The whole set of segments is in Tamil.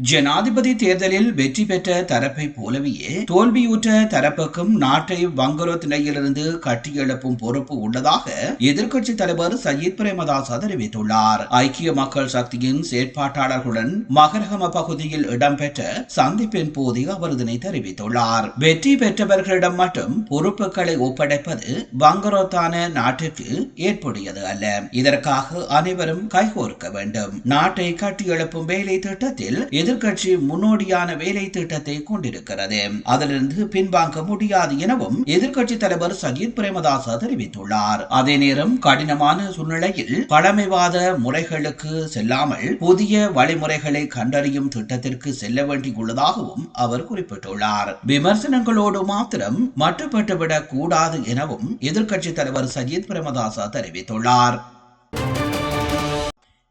ஜனாதிபதி தேர்தலில் வெற்றி பெற்ற தரப்பை போலவே தோல்வியுற்ற தரப்புக்கும் நாட்டை வங்குரோத் நிலையிலிருந்து கட்டியெழுப்பும் பொறுப்பு உள்ளதாக எதிர்க்கட்சி தலைவர் சஜித் பிரேமதாசா தெரிவித்துள்ளார். ஐக்கிய மக்கள் சக்தியின் செயற்பாட்டாளர்களுடன் மகரகம பகுதியில் இடம்பெற்ற சந்திப்பின் போது அவர் இதனை தெரிவித்துள்ளார். வெற்றி பெற்றவர்களிடம் மட்டும் பொறுப்புகளை ஒப்படைப்பது வங்குரோத்தான நாட்டிற்கு ஏற்புடையது அல்ல. இதற்காக அனைவரும் கைகோர்க்க வேண்டும். நாட்டை கட்டியெழுப்பும் வேலை திட்டத்தில் எதிர்க்கட்சி முன்னோடியான வேலை திட்டத்தை கொண்டிருக்கிறது. அதிலிருந்து பின்வாங்க முடியாது எனவும் எதிர்க்கட்சி தலைவர் சஜித் பிரேமதாச தெரிவித்துள்ளார். அதே நேரம் கடினமான சூழ்நிலையில் பழமைவாத முறைகளுக்கு செல்லாமல் புதிய வழிமுறைகளை கண்டறியும் திட்டத்திற்கு செல்ல வேண்டியுள்ளதாகவும் அவர் குறிப்பிட்டுள்ளார். விமர்சனங்களோடு மாத்திரம் மட்டுப்பட்டுவிடக் கூடாது எனவும் எதிர்க்கட்சி தலைவர் சஜித் பிரேமதாச தெரிவித்துள்ளார்.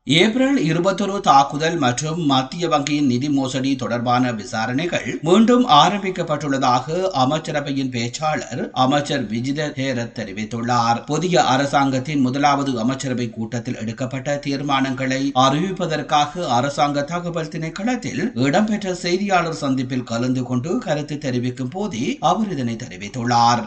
ஏப்ரல் இருபத்தொரு தாக்குதல் மற்றும் மத்திய வங்கியின் நிதி மோசடி தொடர்பான விசாரணைகள் மீண்டும் ஆரம்பிக்கப்பட்டுள்ளதாக அமைச்சரவையின் பேச்சாளர் அமைச்சர் விஜித ஹேரத் தெரிவித்துள்ளார். புதிய அரசாங்கத்தின் முதலாவது அமைச்சரவை கூட்டத்தில் எடுக்கப்பட்ட தீர்மானங்களை அறிவிப்பதற்காக அரசாங்க தகவல் திணைக்களத்தில் இடம்பெற்ற செய்தியாளர் சந்திப்பில் கலந்து கொண்டு கருத்து தெரிவிக்கும் போதே அவர் இதனை தெரிவித்துள்ளார்.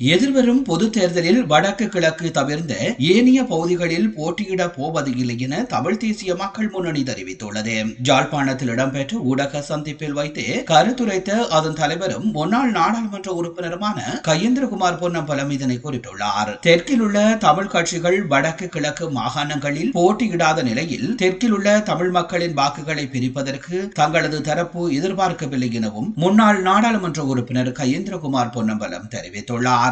எதிர்வரும் பொது தேர்தலில் வடக்கு கிழக்கு தவிர்ந்த ஏனைய பகுதிகளில் போட்டியிட போவது இல்லை என தமிழ் தேசிய மக்கள் முன்னணி தெரிவித்துள்ளது. ஜாழ்ப்பாணத்தில் இடம்பெற்ற ஊடக சந்திப்பில் வைத்து கருத்துரைத்த அதன் தலைவரும் முன்னாள் நாடாளுமன்ற உறுப்பினருமான கையேந்திரகுமார் பொன்னம்பலம் இதனை குறிப்பிட்டுள்ளார். தெற்கில் உள்ள தமிழ் கட்சிகள் வடக்கு கிழக்கு மாகாணங்களில் போட்டியிடாத நிலையில் தெற்கில் உள்ள தமிழ் மக்களின் வாக்குகளை பிரிப்பதற்கு தங்களது தரப்பு எதிர்பார்க்கவில்லை எனவும் முன்னாள் நாடாளுமன்ற உறுப்பினர் கையேந்திரகுமார் பொன்னம்பலம் தெரிவித்துள்ளார்.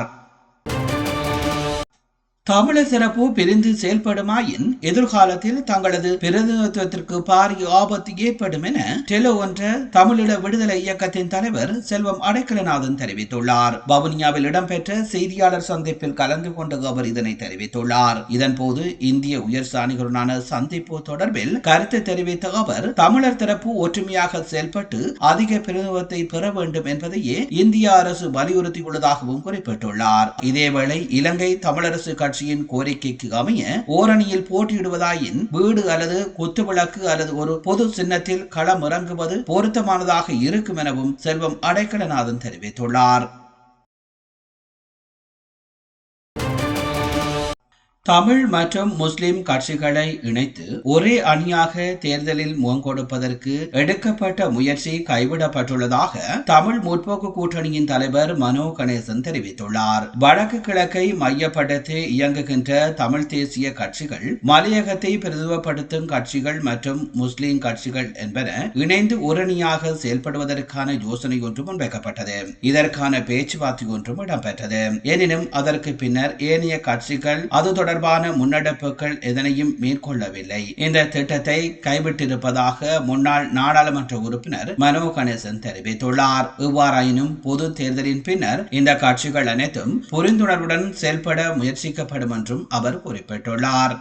Thank you தமிழர் சிறப்பு பிரிந்து செயல்படுமாயின் எதிர்காலத்தில் தங்களது பிரதிநிதித்துவத்திற்கு பாரிய ஆபத்து ஏற்படும் என டெலோ என்ற தமிழீழ விடுதலை இயக்கத்தின் தலைவர் செல்வம் அடைக்கலநாதன் தெரிவித்துள்ளார். வவுனியாவில் இடம்பெற்ற செய்தியாளர் சந்திப்பில் கலந்து கொண்டு அவர் இதனை தெரிவித்துள்ளார். இதன்போது இந்திய உயர் சாணிகளுடனான சந்திப்பு தொடர்பில் கருத்து தெரிவித்த அவர் தமிழர் தரப்பு ஒற்றுமையாக செயல்பட்டு அதிக பிரதிநிதித்துவத்தை பெற வேண்டும் என்பதையே இந்திய அரசு வலியுறுத்தியுள்ளதாகவும் குறிப்பிட்டுள்ளார். இதேவேளை இலங்கை தமிழரசு கட்சி கட்சியின் கோரிக்கைக்கு அமைய ஓரணியில் போட்டியிடுவதாயின் வீடு அல்லது குத்துவிளக்கு அல்லது ஒரு பொது சின்னத்தில் களமிறங்குவது பொருத்தமானதாக இருக்கும் எனவும் செல்வம் அடைக்கலநாதன் தெரிவித்துள்ளார். தமிழ் மற்றும் முஸ்லிம் கட்சிகளை இணைத்து ஒரே அணியாக தேர்தலில் முகங்கொடுப்பதற்கு எடுக்கப்பட்ட முயற்சி கைவிடப்பட்டுள்ளதாக தமிழ் முற்போக்கு கூட்டணியின் தலைவர் மனோ கணேசன் தெரிவித்துள்ளார். வடக்கு கிழக்கை மையப்படுத்தி இயங்குகின்ற தமிழ் தேசிய கட்சிகள் மலையகத்தை பிரதிவப்படுத்தும் கட்சிகள் மற்றும் முஸ்லிம் கட்சிகள் என்பன இணைந்து ஒரணியாக செயல்படுவதற்கான யோசனை ஒன்று முன்வைக்கப்பட்டது. இதற்கான பேச்சுவார்த்தை ஒன்றும் இடம்பெற்றது. எனினும் அதற்கு பின்னர் ஏனைய கட்சிகள் அது தொடர்பாக தொடர்பான முன்னெடுப்புகள் எதனையும் மேற்கொள்ளவில்லை. இந்த திட்டத்தை கைவிட்டிருப்பதாக முன்னாள் நாடாளுமன்ற உறுப்பினர் மனோ கணேசன் தெரிவித்துள்ளார். இவ்வாறாயினும் பொது தேர்தலின் பின்னர் இந்த கட்சிகள் அனைத்தும் புரிந்துணர்வுடன் செயல்பட முயற்சிக்கப்படும் என்றும் அவர் குறிப்பிட்டுள்ளார்.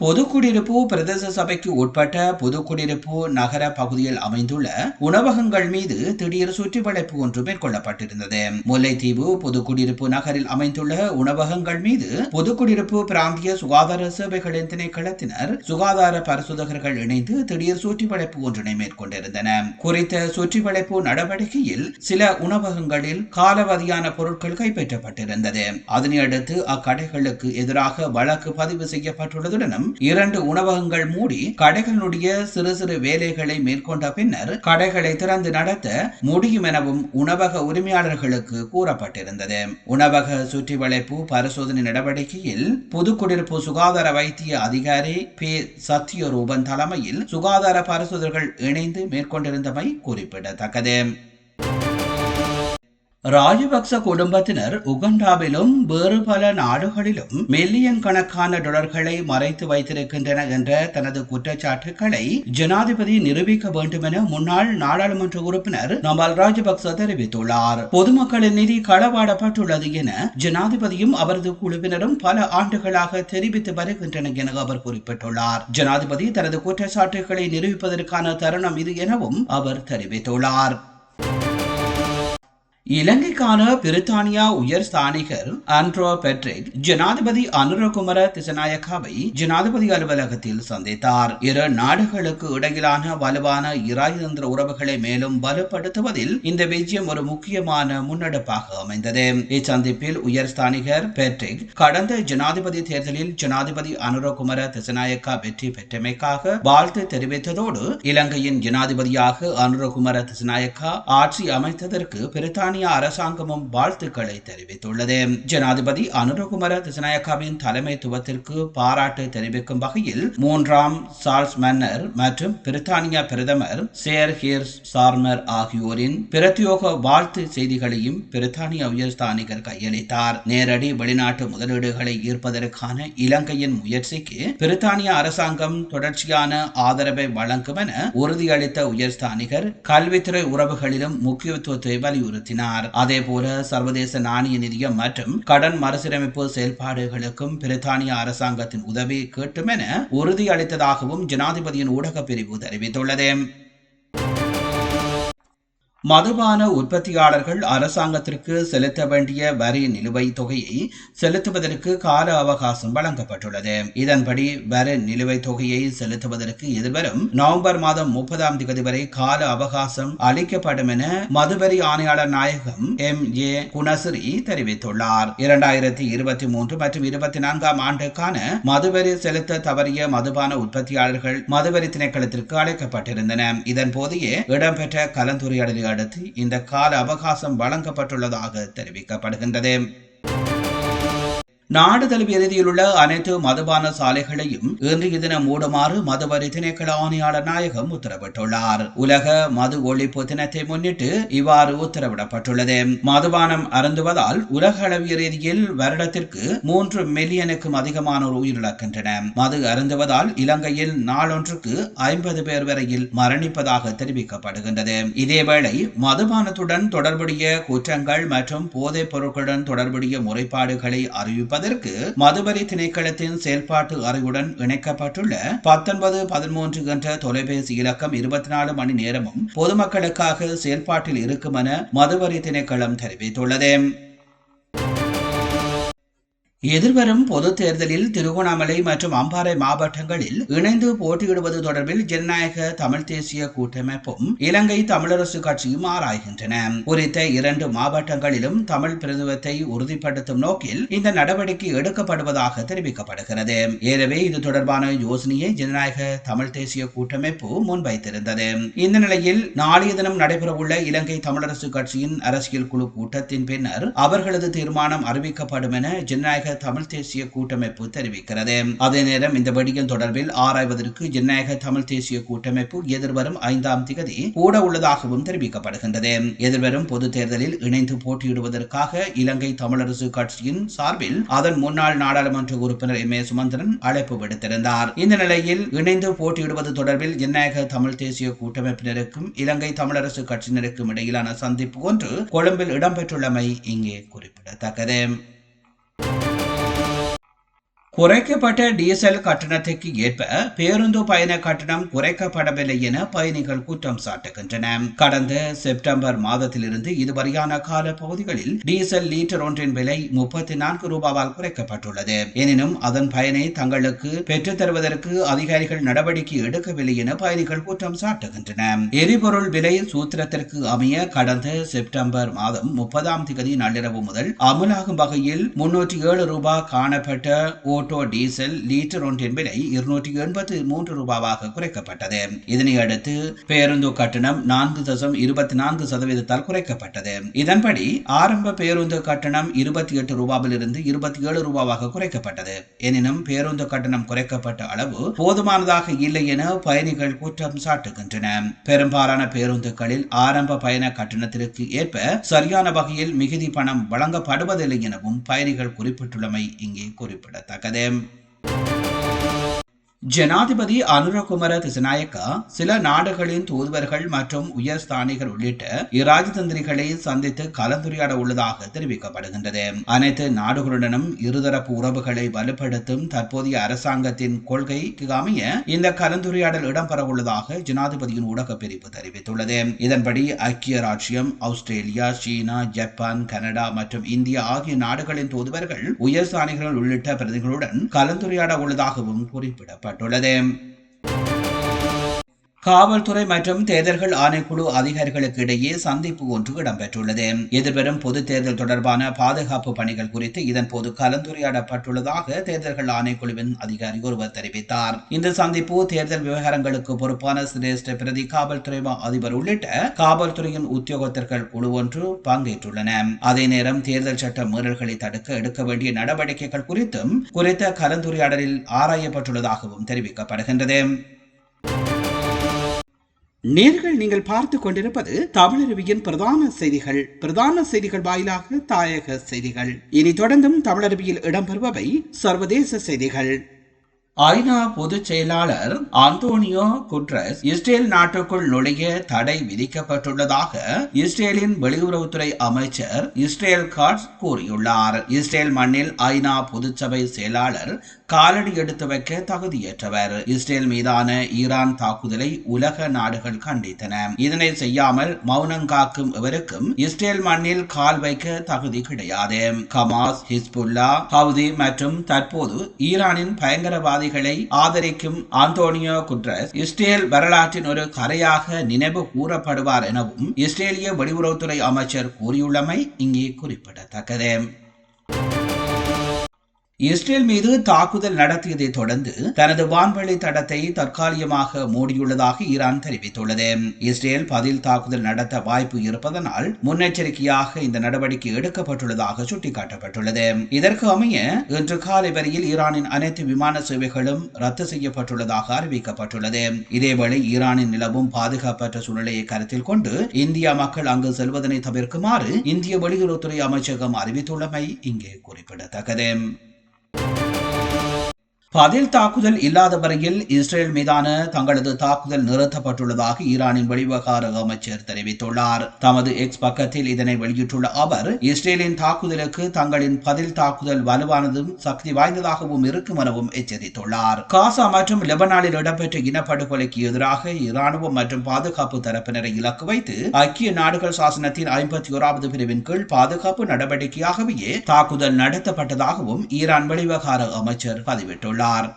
பொதுக்குடியிருப்பு பிரதேச சபைக்கு உட்பட்ட பொதுக்குடியிருப்பு நகர பகுதியில் அமைந்துள்ள உணவகங்கள் மீது திடீர் சுற்றி வளைப்பு ஒன்று மேற்கொள்ளப்பட்டிருந்தது. முல்லைத்தீவு பொது குடியிருப்பு நகரில் அமைந்துள்ள உணவகங்கள் மீது பொது குடியிருப்பு பிராந்திய சுகாதார சேவைகளின் திணைக்களத்தினர் சுகாதார பரிசோதகர்கள் இணைந்து திடீர் சுற்றி வளைப்பு ஒன்றினை மேற்கொண்டிருந்தனர் குறித்த சுற்றி வளைப்பு நடவடிக்கையில் சில உணவகங்களில் காலவதியான பொருட்கள் கைப்பற்றப்பட்டிருந்தது. அதனையடுத்து அக்கடைகளுக்கு எதிராக வழக்கு பதிவு செய்யப்பட்டுள்ளதுடன் இரண்டு உணவகங்கள் மூடி கடைகளுடைய சிறு சிறு வேலைகளை மேற்கொண்ட பின்னர் கடைகளை திறந்து நடத்த முடியும் எனவும் உணவக உரிமையாளர்களுக்கு கூறப்பட்டிருந்தது. உணவக சுற்றி வளைப்பு பரிசோதனை நடவடிக்கையில் புதுக்குடியிருப்பு சுகாதார வைத்திய அதிகாரி பி. சத்யரூபன் தலைமையில் சுகாதார பரிசோதனைகள் இணைந்து மேற்கொண்டிருந்தமை குறிப்பிடத்தக்கது. ராஜபக்ச குடும்பத்தினர் உகண்டாவிலும் வேறு பல நாடுகளிலும் மில்லியன் கணக்கான டொலர்களை மறைத்து வைத்திருக்கின்றன என்ற தனது குற்றச்சாட்டுகளை ஜனாதிபதி நிரூபிக்க வேண்டும் என முன்னாள் நாடாளுமன்ற உறுப்பினர் நமல் ராஜபக்ச தெரிவித்துள்ளார். பொதுமக்களின் நிதி களவாடப்பட்டுள்ளது என ஜனாதிபதியும் அவரது குழுவினரும் பல ஆண்டுகளாக தெரிவித்து வருகின்றனர் என அவர் குறிப்பிட்டுள்ளார். ஜனாதிபதி தனது குற்றச்சாட்டுகளை நிரூபிப்பதற்கான தருணம் இது எனவும் அவர் தெரிவித்துள்ளார். இலங்கைக்கான பிரித்தானியா உயர் ஸ்தானிகர் ஆண்ட்ரோ பெட்ரிக் ஜனாதிபதி அனுரகுமர திசநாயக்காவை ஜனாதிபதி அலுவலகத்தில் சந்தித்தார். இரு நாடுகளுக்கு இடையிலான வலுவான இராஜதந்திர உறவுகளை மேலும் வலுப்படுத்துவதில் இந்த விஜயம் ஒரு முக்கியமான முன்னெடுப்பாக அமைந்தது. இச்சந்திப்பில் உயர் ஸ்தானிகர் பெட்ரிக் கடந்த ஜனாதிபதி தேர்தலில் ஜனாதிபதி அனுரகுமர திசநாயக்கா வெற்றி பெற்றமைக்காக வாழ்த்து தெரிவித்ததோடு இலங்கையின் ஜனாதிபதியாக அனுரகுமர திசநாயக்கா ஆட்சி அமைத்ததற்கு பிரித்தானிய பிரித்தானிய அரசாங்கமும் வாழ்த்துக்களை தெரிவித்துள்ளது. ஜனாதிபதி அனுரகுமர திசநாயக்காவின் தலைமைத்துவத்திற்கு பாராட்டு தெரிவிக்கும் வகையில் மூன்றாம் சார்ஸ் மன்னர் மற்றும் பிரித்தானிய பிரதமர் சேர் ஹீர்ஸ் சார்மர் ஆகியோரின் பிரத்யோக வாழ்த்து செய்திகளையும் பிரித்தானிய உயர்ஸ்தானிகர் கையளித்தார். நேரடி வெளிநாட்டு முதலீடுகளை ஈர்ப்பதற்கான இலங்கையின் முயற்சிக்கு பிரித்தானிய அரசாங்கம் தொடர்ச்சியான ஆதரவை வழங்கும் என உறுதியளித்த உயர்ஸ்தானிகர் கல்வித்துறை உறவுகளிலும் முக்கியத்துவத்தை வலியுறுத்தினார். கூறினார். அதேபோல சர்வதேச நாணய நிதியம் மற்றும் கடன் மறுசீரமைப்பு செயல்பாடுகளுக்கும் பிரித்தானிய அரசாங்கத்தின் உதவி கேட்டும் என உறுதியளித்ததாகவும் ஜனாதிபதியின் ஊடக பிரிவு தெரிவித்துள்ளது. மதுபான உற்பத்தியாளர்கள் அரசாங்கத்திற்கு செலுத்த வேண்டிய வரி நிலுவைத் தொகையை செலுத்துவதற்கு கால அவகாசம் வழங்கப்பட்டுள்ளது. இதன்படி வரி நிலுவைத் தொகையை செலுத்துவதற்கு எதிர்வரும் நவம்பர் மாதம் முப்பதாம் தேதி வரை கால அவகாசம் அளிக்கப்படும் என மதுவரி ஆணையாளர் நாயகம் எம். ஏ. குணசிரி தெரிவித்துள்ளார். இரண்டாயிரத்தி இருபத்தி மூன்று மற்றும் இருபத்தி நான்காம் ஆண்டுக்கான மதுவரி செலுத்த தவறிய மதுபான உற்பத்தியாளர்கள் மதுவரி திணைக்களத்திற்கு அழைக்கப்பட்டிருந்தன. இதன் போதையே இடம்பெற்ற கலந்துரையாடலில் அடுத்து இந்த கால அவகாசம் வழங்கப்பட்டுள்ளதாக தெரிவிக்கப்படுகின்றது. நாடு தழுவிய ரீதியில் உள்ள அனைத்து மதுபான சாலைகளையும் இன்றைய தினம் மூடுமாறு மதுவரி திணைக்கள ஆணையாளர் நாயகம் உத்தரவிட்டுள்ளார். உலக மது ஒழிப்பு தினத்தை முன்னிட்டு இவ்வாறு உத்தரவிடப்பட்டுள்ளது. மதுபானம் அருந்துவதால் உலக அளவிய ரீதியில் வருடத்திற்கு மூன்று மில்லியனுக்கும் அதிகமானோர் உயிரிழக்கின்றன. மது அருந்துவதால் இலங்கையில் நாளொன்றுக்கு ஐம்பது பேர் வரையில் மரணிப்பதாக தெரிவிக்கப்படுகின்றது. இதேவேளை மதுபானத்துடன் தொடர்புடைய குற்றங்கள் மற்றும் போதைப் பொருட்களுடன் தொடர்புடைய முறைப்பாடுகளை அறிவிப்ப அதற்கு மதுவரி திணைக்களத்தின் செயல்பாட்டு அறையுடன் இணைக்கப்பட்டுள்ள பத்தொன்பது பதிமூன்று என்ற தொலைபேசி இலக்கம் இருபத்தி நாலு மணி நேரமும் பொதுமக்களுக்காக செயல்பாட்டில் இருக்கும் என மதுவரி திணைக்களம் தெரிவித்துள்ளது. எதிர்வரும் பொது தேர்தலில் திருகோணாமலை மற்றும் அம்பாறை மாவட்டங்களில் இணைந்து போட்டியிடுவது தொடர்பில் ஜனநாயக தமிழ் தேசிய கூட்டமைப்பும் இலங்கை தமிழரசு கட்சியும் ஆராய்கின்றன. குறித்த இரண்டு மாவட்டங்களிலும் தமிழ் பிரதிவத்தை உறுதிப்படுத்தும் நோக்கில் இந்த நடவடிக்கை எடுக்கப்படுவதாக தெரிவிக்கப்படுகிறது. எனவே இது தொடர்பான யோசனையை ஜனநாயக தமிழ் தேசிய கூட்டமைப்பு முன்வைத்திருந்தது. இந்த நிலையில் நாளைய தினம் நடைபெறவுள்ள இலங்கை தமிழரசு கட்சியின் அரசியல் குழு கூட்டத்தின் பின்னர் அவர்களது தீர்மானம் அறிவிக்கப்படும் என ஜனநாயக தமிழ் தேசிய கூட்டமைப்பு தெரிவிக்கிறது. அதே நேரம் இந்த வெடிகள் தொடர்பில் ஆராய்வதற்கு ஜனநாயக தமிழ் தேசிய கூட்டமைப்பு எதிர்வரும் ஐந்தாம் திகதி கூட உள்ளதாகவும் தெரிவிக்கப்படுகின்றது. எதிர்வரும் பொது தேர்தலில் இணைந்து போட்டியிடுவதற்காக இலங்கை தமிழரசு கட்சியின் சார்பில் அதன் முன்னாள் நாடாளுமன்ற உறுப்பினர் எம். ஏ. சுமந்திரன் அழைப்பு விடுத்திருந்தார். இந்த நிலையில் இணைந்து போட்டியிடுவது தொடர்பில் ஜனநாயக தமிழ் தேசிய கூட்டமைப்பினருக்கும் இலங்கை தமிழரசு கட்சியினருக்கும் இடையிலான சந்திப்பு ஒன்று கொழும்பில் இடம்பெற்றுள்ளமை இங்கே குறிப்பிடத்தக்கது. குறைக்கப்பட்ட டீசல் கட்டணத்துக்கு ஏற்ப பேருந்து பயண கட்டணம் குறைக்கப்படவில்லை என பயணிகள் குற்றம் சாட்டுகின்றன. கடந்த செப்டம்பர் மாதத்திலிருந்து இதுவரையான கால பகுதிகளில் டீசல் லீட்டர் ஒன்றின் விலை முப்பத்தி நான்கு ரூபாவால் குறைக்கப்பட்டுள்ளது. எனினும் அதன் பயனை தங்களுக்கு பெற்றுத் தருவதற்கு அதிகாரிகள் நடவடிக்கை எடுக்கவில்லை என பயணிகள் குற்றம் சாட்டுகின்றன. எரிபொருள் விலை சூத்திரத்திற்கு அமைய கடந்த செப்டம்பர் மாதம் முப்பதாம் தேதி நள்ளிரவு முதல் அமலாகும் வகையில் முன்னூற்றி ஏழு ரூபாய் காணப்பட்ட ஓ மோட்டோ டீசல் லீட்டர் ஒன்றின் விலை இருநூற்றி எண்பத்தி மூன்று ரூபாவாக குறைக்கப்பட்டது. இதனையடுத்து பேருந்து கட்டணம் நான்கு தசம் இருபத்தி நான்கு சதவீதத்தால் குறைக்கப்பட்டது. இதன்படி ஆரம்ப பேருந்து கட்டணம் இருபத்தி எட்டு ரூபாவிலிருந்து இருபத்தி ஏழு ரூபாவாக குறைக்கப்பட்டது. எனினும் பேருந்து கட்டணம் குறைக்கப்பட்ட அளவு போதுமானதாக இல்லை என பயணிகள் குற்றம் சாட்டுகின்றன. பெரும்பாலான பேருந்துகளில் ஆரம்ப பயண கட்டணத்திற்கு ஏற்ப சரியான வகையில் மிகுதி பணம் வழங்கப்படுவதில்லை எனவும் பயணிகள் குறிப்பிட்டுள்ளமை இங்கே குறிப்பிடத்தக்கது. them ஜனாதிபதி அனுரகுமர திசநாயக்கா சில நாடுகளின் தூதுவர்கள் மற்றும் உயர் ஸ்தானிகர் உள்ளிட்ட இராஜதந்திரிகளை சந்தித்து கலந்துரையாட உள்ளதாக தெரிவிக்கப்படுகின்றது. அனைத்து நாடுகளுடனும் இருதரப்பு உறவுகளை வலுப்படுத்தும் தற்போதைய அரசாங்கத்தின் கொள்கைக்கு அமைய இந்த கலந்துரையாடல் இடம்பெற உள்ளதாக ஜனாதிபதியின் ஊடக பிரிவு தெரிவித்துள்ளது. இதன்படி ஐக்கிய ராஜ்யம் ஆஸ்திரேலியா சீனா ஜப்பான் கனடா மற்றும் இந்தியா ஆகிய நாடுகளின் தூதுவர்கள் உயர் ஸ்தானிகள் உள்ளிட்ட பிரதிகளுடன் கலந்துரையாட உள்ளதாகவும் குறிப்பிடப்பட்டது ആവശ്യപ്പെട്ടുള്ളത് காவல்துறை மற்றும் தேர்தல்கள் ஆணைக்குழு அதிகாரிகளுக்கு இடையே சந்திப்பு ஒன்று இடம்பெற்றுள்ளது. எதிர்வரும் பொது தேர்தல் தொடர்பான பாதுகாப்பு பணிகள் குறித்து இதன் போது கலந்துரையாடப்பட்டுள்ளதாக தேர்தல்கள் ஆணைக்குழுவின் அதிகாரி ஒருவர் தெரிவித்தார். இந்த சந்திப்பு தேர்தல் விவகாரங்களுக்கு பொறுப்பான சிரேஷ்ட பிரதி காவல்துறை அதிபர் உள்ளிட்ட காவல்துறையின் உத்தியோகத்தர்கள் குழு ஒன்று பங்கேற்றுள்ளன. அதே நேரம் தேர்தல் சட்ட மீறல்களை தடுக்க எடுக்க வேண்டிய நடவடிக்கைகள் குறித்தும் குறித்த கலந்துரையாடலில் ஆராயப்பட்டுள்ளதாகவும் தெரிவிக்கப்படுகின்றது. நேர்கள் நீங்கள் பார்த்து கொண்டிருப்பது தமிழருவியின் பிரதான செய்திகள். பிரதான செய்திகள் வாயிலாக தாயக செய்திகள். இனி தொடர்ந்தும் தமிழருவியில் இடம்பெறுபவை சர்வதேச செய்திகள். ஐநா பொதுச் செயலாளர் அந்தோனியோ குட்ரஸ் இஸ்ரேல் நாட்டுக்குள் நுழைய தடை விதிக்கப்பட்டுள்ளதாக இஸ்ரேலின் வெளியுறவுத்துறை அமைச்சர் இஸ்ரேல் காட்ஸ் கூறியுள்ளார். இஸ்ரேல் மண்ணில் ஐநா பொதுச்சபை செயலாளர் காலடி எடுத்து வைக்க தகுதியற்றவர். இஸ்ரேல் மீதான ஈரான் தாக்குதலை உலக நாடுகள் கண்டித்தன. இதனை செய்யாமல் மௌனங்காக்கும் இவருக்கும் இஸ்ரேல் மண்ணில் கால் வைக்க தகுதி கிடையாது. கமாஸ் ஹிஸ்புல்லா ஹவுதி மற்றும் தற்போது ஈரானின் பயங்கரவாதிகளை ஆதரிக்கும் ஆந்தோனியோ குட்ரஸ் இஸ்ரேல் வரலாற்றின் ஒரு கரையாக நினைவு கூறப்படுவார் எனவும் இஸ்ரேலிய வெளியுறவுத்துறை அமைச்சர் கூறியுள்ளமை இங்கே குறிப்பிடத்தக்கது. இஸ்ரேல் மீது தாக்குதல் நடத்தியதை தொடர்ந்து தனது வான்வெளி தடத்தை தற்காலிகமாக மூடியுள்ளதாக ஈரான் தெரிவித்துள்ளது. இஸ்ரேல் பதில் தாக்குதல் நடத்த வாய்ப்பு இருப்பதனால் முன்னெச்சரிக்கையாக இந்த நடவடிக்கை எடுக்கப்பட்டுள்ளதாக சுட்டிக்காட்டப்பட்டுள்ளது. இதற்கு அமைய இன்று காலை வரையில் ஈரானின் அனைத்து விமான சேவைகளும் ரத்து செய்யப்பட்டுள்ளதாக அறிவிக்கப்பட்டுள்ளது. இதேவேளை ஈரானின் நிலவும் பாதுகாப்பற்ற சூழ்நிலையை கருத்தில் கொண்டு இந்தியா மக்கள் அங்கு செல்வதனை தவிர்க்குமாறு இந்திய வெளியுறவுத்துறை அமைச்சகம் அறிவித்துள்ளமை இங்கே குறிப்பிடத்தக்கது. Bye. பதில் தாக்குதல் இல்லாத வரையில் இஸ்ரேல் மீதான தங்களது தாக்குதல் நிறுத்தப்பட்டுள்ளதாக ஈரானின் வெளிவகார அமைச்சர் தெரிவித்துள்ளார். தமது எக்ஸ் பக்கத்தில் இதனை வெளியிட்டுள்ள அவர் இஸ்ரேலின் தாக்குதலுக்கு தங்களின் பதில் தாக்குதல் வலுவானதும் சக்தி வாய்ந்ததாகவும் இருக்கும் எனவும் எச்சரித்துள்ளார். காசா மற்றும் லெபனானில் இடம்பெற்ற இனப்படுகொலைக்கு எதிராக இராணுவம் மற்றும் பாதுகாப்பு தரப்பினரை இலக்கு வைத்து ஐக்கிய நாடுகள் சாசனத்தின் ஐம்பத்தி ஓராவது பிரிவின் கீழ் பாதுகாப்பு நடவடிக்கையாகவே தாக்குதல் நடத்தப்பட்டதாகவும் ஈரான் வெளிவகார அமைச்சர் பதிவிட்டுள்ளார். கொண்டார்.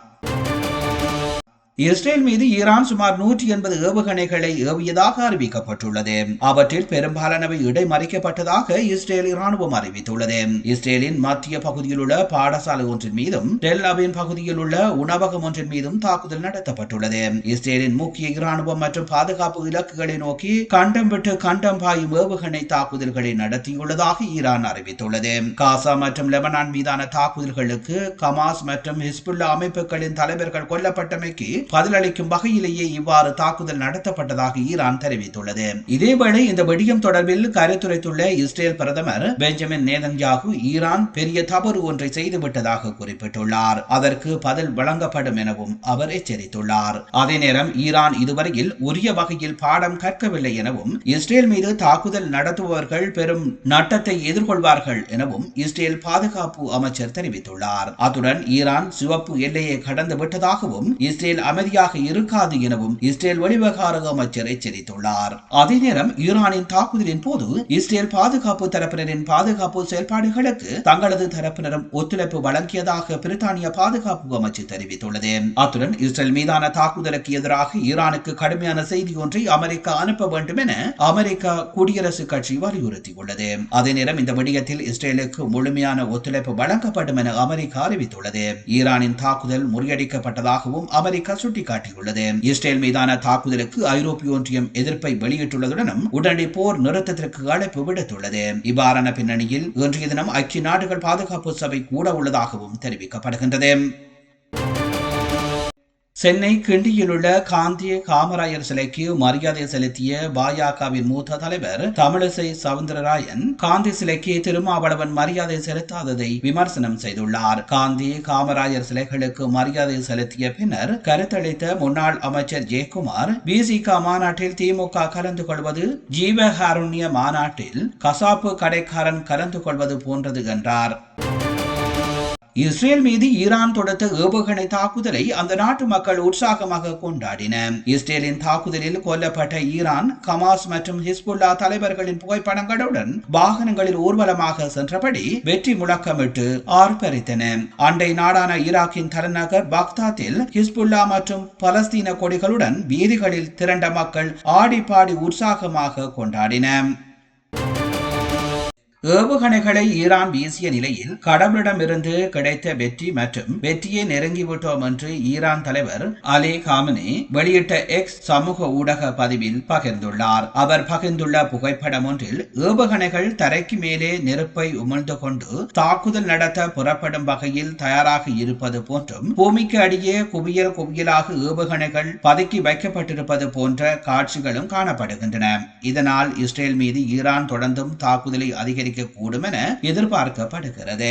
இஸ்ரேல் மீது ஈரான் சுமார் நூற்றி எண்பது ஏவுகணைகளை ஏவியதாக அறிவிக்கப்பட்டுள்ளது. அவற்றில் பெரும்பாலானவை இடைமறிக்கப்பட்டதாக இஸ்ரேல் இராணுவம் அறிவித்துள்ளது. இஸ்ரேலின் மத்திய பகுதியில் உள்ள பாடசாலை ஒன்றின் மீதும் டெல்லாவின் பகுதியில் உள்ள உணவகம் ஒன்றின் மீதும் தாக்குதல் நடத்தப்பட்டுள்ளது. இஸ்ரேலின் முக்கிய இராணுவம் மற்றும் பாதுகாப்பு இலக்குகளை நோக்கி கண்டம் விட்டு கண்டம் பாயும் ஏவுகணை தாக்குதல்களை நடத்தியுள்ளதாக ஈரான் அறிவித்துள்ளது. காசா மற்றும் லெபனான் மீதான தாக்குதல்களுக்கு கமாஸ் மற்றும் ஹிஸ்புல்லா அமைப்புகளின் தலைவர்கள் கொல்லப்பட்டமைக்கு பதிலளிக்கும் வகையிலேயே இவ்வாறு தாக்குதல் நடத்தப்பட்டதாக ஈரான் தெரிவித்துள்ளது. இதேவேளை இந்த வெடியம் தொடர்பில் கருத்துரைத்துள்ள இஸ்ரேல் பிரதமர் பெஞ்சமின் நேதன்யாகு ஈரான் பெரிய தவறு ஒன்றை செய்துவிட்டதாக குறிப்பிட்டுள்ளார். அதற்கு பதில் வழங்கப்படும் எனவும் அவர் எச்சரித்துள்ளார். அதே நேரம் ஈரான் இதுவரையில் உரிய வகையில் பாடம் கற்கவில்லை எனவும் இஸ்ரேல் மீது தாக்குதல் நடத்துபவர்கள் பெரும் நட்டத்தை எதிர்கொள்வார்கள் எனவும் இஸ்ரேல் பாதுகாப்பு அமைச்சர் தெரிவித்துள்ளார். அத்துடன் ஈரான் சிவப்பு எல்லையை கடந்து விட்டதாகவும் இஸ்ரேல் அமைதியாக இருக்காது எனவும் இஸ்ரேல் வெளிவகார அமைச்சர் எச்சரித்துள்ளார். அதே நேரம் ஈரானின் தாக்குதலின் போது இஸ்ரேல் பாதுகாப்பு தரப்பினரின் பாதுகாப்பு செயல்பாடுகளுக்கு தங்களது தரப்பினரும் ஒத்துழைப்பு வழங்கியதாக பிரித்தானிய பாதுகாப்பு அமைச்சு தெரிவித்துள்ளது. அத்துடன் இஸ்ரேல் மீதான தாக்குதலுக்கு எதிராக ஈரானுக்கு கடுமையான செய்தி ஒன்றை அமெரிக்கா அனுப்ப வேண்டும் என அமெரிக்கா குடியரசுக் கட்சி வலியுறுத்தியுள்ளது. அதே நேரம் இந்த விடயத்தில் இஸ்ரேலுக்கு முழுமையான ஒத்துழைப்பு வழங்கப்படும் என அமெரிக்கா அறிவித்துள்ளது. ஈரானின் தாக்குதல் முறியடிக்கப்பட்டதாகவும் அமெரிக்கா சுட்டிக்காட்டியுள்ளது. இஸ்ரேல் மீதான தாக்குதலுக்கு ஐரோப்பிய ஒன்றியம் எதிர்ப்பை வெளியிட்டுள்ளதுடனும் உடனடி போர் நிறுத்தத்திற்கு அழைப்பு விடுத்துள்ளது. இவ்வாறான பின்னணியில் இன்றைய தினம் ஐக்கிய நாடுகள் பாதுகாப்பு சபை கூட உள்ளதாகவும் தெரிவிக்கப்படுகின்றது. சென்னை கிண்டியில் உள்ள காந்திய காமராயர் சிலைக்கு மரியாதை செலுத்திய பாஜகவின் மூத்த தலைவர் தமிழிசை சவுந்தரராயன் காந்தி சிலைக்கு திருமாவளவன் மரியாதை செலுத்தாததை விமர்சனம் செய்துள்ளார். காந்தி காமராயர் சிலைகளுக்கு மரியாதை செலுத்திய பின்னர் கருத்தளித்த முன்னாள் அமைச்சர் ஜெயக்குமார் பிசிக மாநாட்டில் திமுக கலந்து கொள்வது ஜீவகாருண்ய மாநாட்டில் கசாப்பு கடைக்காரன் கலந்து கொள்வது போன்றது என்றார். இஸ்ரேல் மீது ஈரான் தொடுத்த ஏவுகணை தாக்குதலை அந்த நாட்டு மக்கள் உற்சாகமாக கொண்டாடின இஸ்ரேலின் தாக்குதலில் கொல்லப்பட்ட ஈரான் கமாஸ் மற்றும் ஹிஸ்புல்லா தலைவர்களின் புகைப்படங்களுடன் வாகனங்களில் ஊர்வலமாக சென்றபடி வெற்றி முழக்கமிட்டு ஆர்ப்பரித்தன. அண்டை நாடான ஈராக்கின் தலைநகர் பாக்தாத்தில் ஹிஸ்புல்லா மற்றும் பலஸ்தீன கொடிகளுடன் வீதிகளில் திரண்ட மக்கள் ஆடி பாடி உற்சாகமாக கொண்டாடின ஏவுகணைகளை ஈரான் வீசிய நிலையில் கடவுளிடமிருந்து கிடைத்த வெற்றி மற்றும் வெற்றியை நெருங்கிவிட்டோம் என்று ஈரான் தலைவர் அலி காமனி வெளியிட்ட எக்ஸ் சமூக ஊடக பதிவில் பகிர்ந்துள்ளார். அவர் பகிர்ந்துள்ள புகைப்படம் ஒன்றில் ஏவுகணைகள் தரைக்கு மேலே நெருப்பை உமிழ்ந்து கொண்டு தாக்குதல் நடத்த புறப்படும் வகையில் தயாராக இருப்பது போன்றும் பூமிக்கு அடியே குவியல் குவியலாக ஏவுகணைகள் பதுக்கி வைக்கப்பட்டிருப்பது போன்ற காட்சிகளும் காணப்படுகின்றன. இதனால் இஸ்ரேல் மீது ஈரான் தொடர்ந்தும் தாக்குதலை அதிகரிக்க அதிகரிக்கக்கூடும் என எதிர்பார்க்கப்படுகிறது.